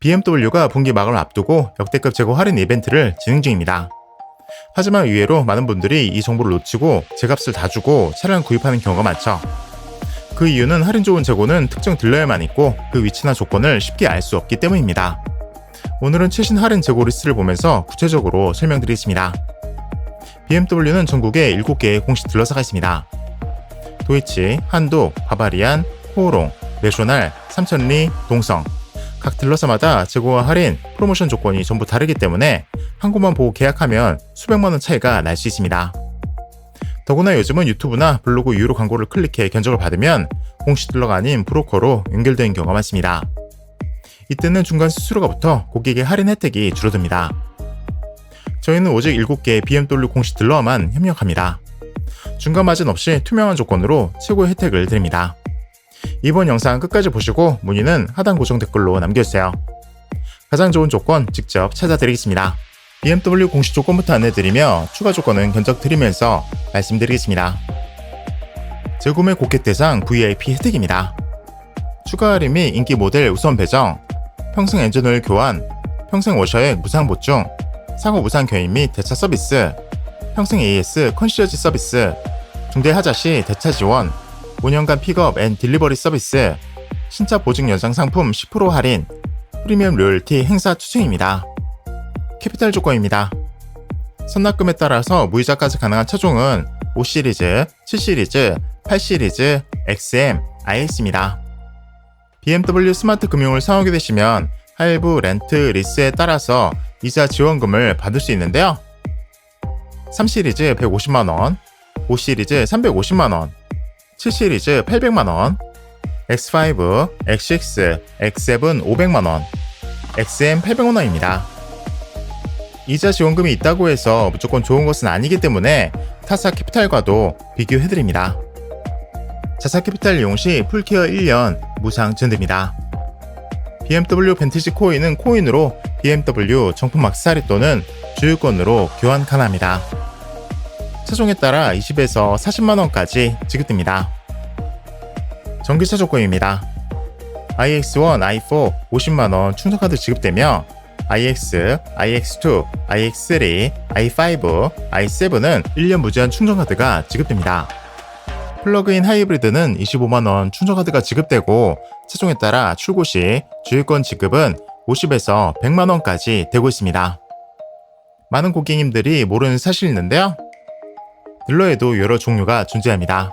BMW가 분기 마감을 앞두고 역대급 재고 할인 이벤트를 진행 중입니다. 하지만 의외로 많은 분들이 이 정보를 놓치고 제값을 다 주고 차량을 구입하는 경우가 많죠. 그 이유는 할인 좋은 재고는 특정 딜러에만 있고 그 위치나 조건을 쉽게 알 수 없기 때문입니다. 오늘은 최신 할인 재고 리스트를 보면서 구체적으로 설명드리겠습니다. BMW는 전국에 7개의 공식 딜러사가 있습니다. 도이치, 한도, 바바리안, 호롱, 내쇼날, 삼천리, 동성. 각 딜러사마다 재고와 할인, 프로모션 조건이 전부 다르기 때문에 한 곳만 보고 계약하면 수백만 원 차이가 날 수 있습니다. 더구나 요즘은 유튜브나 블로그 유료 광고를 클릭해 견적을 받으면 공식 딜러가 아닌 브로커로 연결되는 경우가 많습니다. 이때는 중간 수수료가 붙어 고객의 할인 혜택이 줄어듭니다. 저희는 오직 7개의 BMW 공식 딜러와만 협력합니다. 중간 마진 없이 투명한 조건으로 최고의 혜택을 드립니다. 이번 영상 끝까지 보시고 문의는 하단 고정 댓글로 남겨주세요. 가장 좋은 조건 직접 찾아드리겠습니다. BMW 공식 조건부터 안내드리며 추가 조건은 견적 드리면서 말씀드리겠습니다. 재구매 고객 대상 VIP 혜택입니다. 추가 할인 및 인기 모델 우선 배정, 평생 엔진오일 교환, 평생 워셔액 무상 보충, 사고 무상 견인 및 대차 서비스, 평생 AS 컨시어지 서비스, 중대 하자 시 대차 지원, 5년간 픽업 앤 딜리버리 서비스, 신차 보증 연장 상품 10% 할인, 프리미엄 로열티 행사 추천입니다. 캐피탈 조건입니다. 선납금에 따라서 무이자까지 가능한 차종은 5시리즈, 7시리즈, 8시리즈, XM, IS입니다. BMW 스마트 금융을 사용하게 되시면 할부, 렌트, 리스에 따라서 이자 지원금을 받을 수 있는데요. 3시리즈 150만원, 5시리즈 350만원, 7시리즈 800만원, X5, X6, X7 500만원, XM 800만원입니다. 이자 지원금이 있다고 해서 무조건 좋은 것은 아니기 때문에 타사 캐피탈과도 비교해드립니다. 자사 캐피탈 이용 시 풀케어 1년 무상 지원됩니다. BMW 벤티지 코인은 코인으로 BMW 정품 막사리 또는 주유권으로 교환 가능합니다. 차종에 따라 20에서 40만원까지 지급됩니다. 전기차 조건입니다. iX1, i4 50만원 충전카드 지급되며 iX, iX2, iX3, i5, i7은 1년 무제한 충전카드가 지급됩니다. 플러그인 하이브리드는 25만원 충전카드가 지급되고 차종에 따라 출고 시 주유권 지급은 50에서 100만원까지 되고 있습니다. 많은 고객님들이 모르는 사실이 있는데요. 딜러에도 여러 종류가 존재합니다.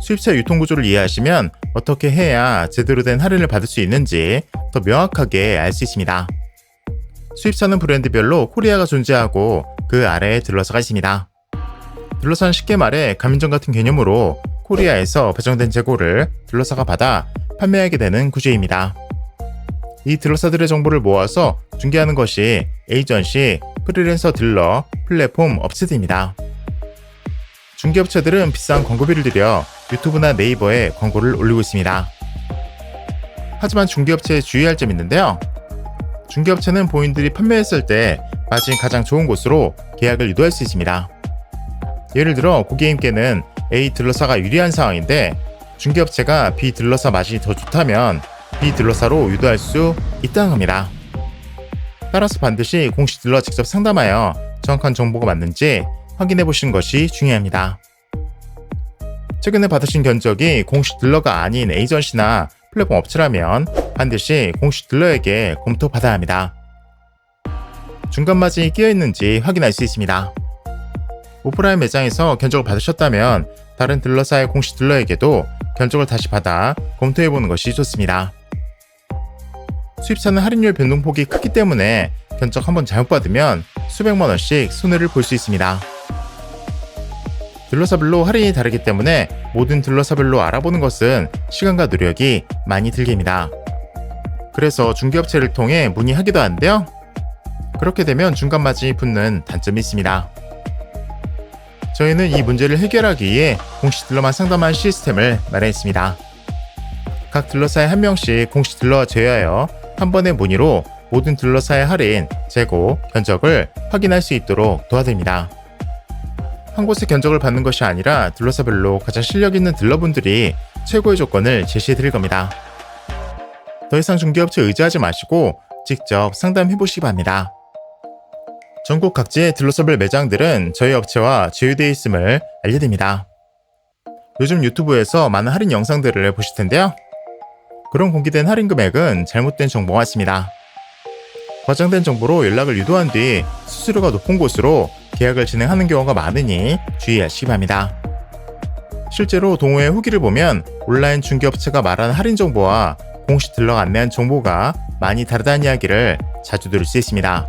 수입차 유통 구조를 이해하시면 어떻게 해야 제대로 된 할인을 받을 수 있는지 더 명확하게 알 수 있습니다. 수입차는 브랜드별로 코리아가 존재하고 그 아래에 딜러사가 있습니다. 딜러사는 쉽게 말해 가민점 같은 개념으로 코리아에서 배정된 재고를 딜러사가 받아 판매하게 되는 구조입니다. 이 딜러사들의 정보를 모아서 중개하는 것이 에이전시, 프리랜서 딜러, 플랫폼 업체들입니다. 중개업체들은 비싼 광고비를 들여 유튜브나 네이버에 광고를 올리고 있습니다. 하지만 중개업체에 주의할 점이 있는데요. 중개업체는 본인들이 판매했을 때 마진 가장 좋은 곳으로 계약을 유도할 수 있습니다. 예를 들어 고객님께는 A 딜러사가 유리한 상황인데 중개업체가 B 딜러사 맛이 더 좋다면 B 딜러사로 유도할 수 있다는 겁니다. 따라서 반드시 공식 딜러 직접 상담하여 정확한 정보가 맞는지 확인해 보시는 것이 중요합니다. 최근에 받으신 견적이 공식 딜러가 아닌 에이전시나 플랫폼 업체라면 반드시 공식 딜러에게 검토받아야 합니다. 중간 마진이 끼어 있는지 확인할 수 있습니다. 오프라인 매장에서 견적을 받으셨다면 다른 딜러사의 공식 딜러에게도 견적을 다시 받아 검토해 보는 것이 좋습니다. 수입차는 할인율 변동폭이 크기 때문에 견적 한번 잘못 받으면 수백만 원씩 손해를 볼 수 있습니다. 딜러사별로 할인이 다르기 때문에 모든 딜러사별로 알아보는 것은 시간과 노력이 많이 들게입니다. 그래서 중개업체를 통해 문의하기도 하는데요. 그렇게 되면 중간 마진이 붙는 단점이 있습니다. 저희는 이 문제를 해결하기 위해 공식 딜러만 상담한 시스템을 마련했습니다. 각 딜러사에 한 명씩 공식 딜러와 제외하여 한 번의 문의로 모든 딜러사의 할인, 재고, 견적을 확인할 수 있도록 도와드립니다. 한 곳에 견적을 받는 것이 아니라 딜러사별로 가장 실력 있는 딜러분들이 최고의 조건을 제시해 드릴 겁니다. 더 이상 중개업체 의지하지 마시고 직접 상담해 보시기 바랍니다. 전국 각지의 딜러서별 매장들은 저희 업체와 제휴되어 있음을 알려드립니다. 요즘 유튜브에서 많은 할인 영상들을 보실 텐데요. 그런 공개된 할인 금액은 잘못된 정보가 있습니다. 과장된 정보로 연락을 유도한 뒤 수수료가 높은 곳으로 계약을 진행하는 경우가 많으니 주의하시기 바랍니다. 실제로 동호회 후기를 보면 온라인 중개업체가 말하는 할인 정보와 공식 딜러가 안내한 정보가 많이 다르다는 이야기를 자주 들을 수 있습니다.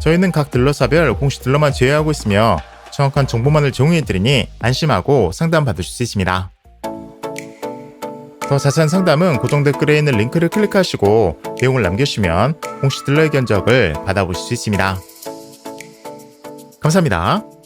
저희는 각 딜러사별 공식 딜러만 제외하고 있으며 정확한 정보만을 제공해드리니 안심하고 상담받으실 수 있습니다. 더 자세한 상담은 고정 댓글에 있는 링크를 클릭하시고 내용을 남겨주시면 공식 딜러의 견적을 받아보실 수 있습니다. 감사합니다.